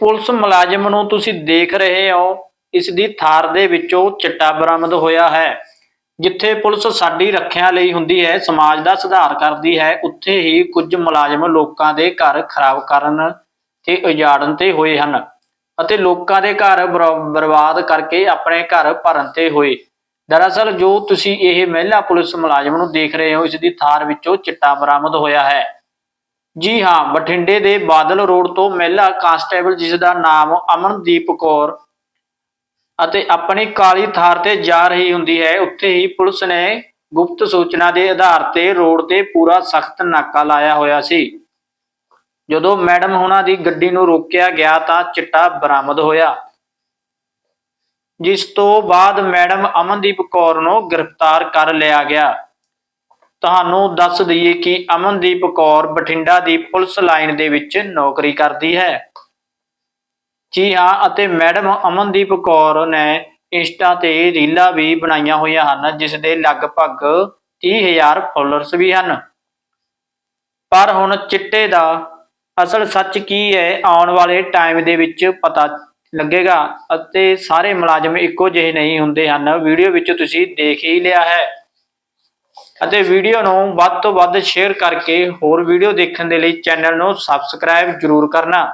Police ਮੁਲਾਜ਼ਮ ਨੂੰ ਤੁਸੀਂ ਦੇਖ ਰਹੇ ਹੋ, ਇਸ ਦੀ ਥਾਰ ਦੇ ਵਿੱਚੋਂ ਚਿੱਟਾ ਬਰਾਮਦ ਹੋਇਆ ਹੈ। ਜਿੱਥੇ ਪੁਲਿਸ ਸਾਡੀ ਰੱਖਿਆ ਲਈ ਹੁੰਦੀ ਹੈ, ਸਮਾਜ ਦਾ ਸੁਧਾਰ ਕਰਦੀ ਹੈ, ਉੱਥੇ ਹੀ ਕੁਝ ਮੁਲਾਜ਼ਮ ਲੋਕਾਂ ਦੇ ਘਰ ਖਰਾਬ ਕਰਨ ਤੇ ਉਜਾੜਨ ਤੇ ਹੋਏ ਹਨ ਅਤੇ ਲੋਕਾਂ ਦੇ ਘਰ ਬਰ- ਬਰਬਾਦ ਕਰਕੇ ਆਪਣੇ ਘਰ ਭਰਨ ਤੇ ਹੋਏ। ਦਰਅਸਲ ਜੋ ਤੁਸੀਂ ਇਹ ਮਹਿਲਾ ਪੁਲਿਸ ਮੁਲਾਜ਼ਮ ਨੂੰ ਦੇਖ ਰਹੇ ਹੋ, ਇਸ ਦੀ ਥਾਰ ਵਿੱਚੋਂ ਚਿੱਟਾ ਬਰਾਮਦ ਹੋਇਆ ਹੈ। ਜੀ ਹਾਂ, ਬਠਿੰਡੇ ਦੇ ਬਾਦਲ ਰੋਡ ਤੋਂ ਮਹਿਲਾ ਕਾਂਸਟੇਬਲ, ਜਿਸ ਦਾ ਨਾਮ ਅਮਨਦੀਪ ਕੌਰ ਅਤੇ ਆਪਣੀ ਕਾਲੀ ਥਾਰ ਤੇ ਜਾ ਰਹੀ ਹੁੰਦੀ ਹੈ, ਉੱਥੇ ਹੀ ਪੁਲਿਸ ਨੇ ਗੁਪਤ ਸੂਚਨਾ ਦੇ ਆਧਾਰ ਤੇ ਰੋਡ ਤੇ ਪੂਰਾ ਸਖਤ ਨਾਕਾ ਲਾਇਆ ਹੋਇਆ ਸੀ। ਜਦੋਂ ਮੈਡਮ ਹੁਣਾਂ ਦੀ ਗੱਡੀ ਨੂੰ ਰੋਕਿਆ ਗਿਆ ਤਾਂ ਚਿੱਟਾ ਬਰਾਮਦ ਹੋਇਆ। ਜਿਸ ਤੋਂ ਬਾਅਦ ਮੈਡਮ ਅਮਨਦੀਪ ਕੌਰ ਨੂੰ ਗ੍ਰਿਫਤਾਰ ਕਰ ਲਿਆ ਗਿਆ। ਤੁਹਾਨੂੰ ਦੱਸ ਦਈਏ ਕਿ ਅਮਨਦੀਪ ਕੌਰ ਬਠਿੰਡਾ ਦੀ ਪੁਲਿਸ ਲਾਈਨ ਦੇ ਵਿੱਚ ਨੌਕਰੀ ਕਰਦੀ ਹੈ। ਜੀ ਹਾਂ, ਅਤੇ ਮੈਡਮ ਅਮਨਦੀਪ ਕੌਰ ਨੇ ਇੰਸਟਾ ਤੇ ਰੀਲਾਂ ਵੀ ਬਣਾਈਆਂ ਹੋਈਆਂ ਹਨ ਜਿਸ ਦੇ ਲਗਭਗ 30000 ਫਾਲੋਅਰਸ ਵੀ ਹਨ। ਪਰ ਹੁਣ ਚਿੱਟੇ ਦਾ ਅਸਲ ਸੱਚ ਕੀ ਹੈ, ਆਉਣ ਵਾਲੇ ਟਾਈਮ ਦੇ ਵਿੱਚ ਪਤਾ ਲੱਗੇਗਾ, ਅਤੇ ਸਾਰੇ ਮੁਲਾਜ਼ਮ ਇੱਕੋ ਜਿਹੇ ਨਹੀਂ ਹੁੰਦੇ ਹਨ। ਵੀਡੀਓ ਵਿੱਚ ਤੁਸੀਂ ਦੇਖ ਹੀ ਲਿਆ ਹੈ। ਅਤੇ ਵੀਡੀਓ ਨੂੰ ਵੱਧ ਤੋਂ ਵੱਧ ਸ਼ੇਅਰ ਕਰਕੇ ਹੋਰ ਵੀਡੀਓ ਦੇਖਣ ਦੇ ਲਈ ਚੈਨਲ ਨੂੰ ਸਬਸਕ੍ਰਾਈਬ ਜ਼ਰੂਰ ਕਰਨਾ।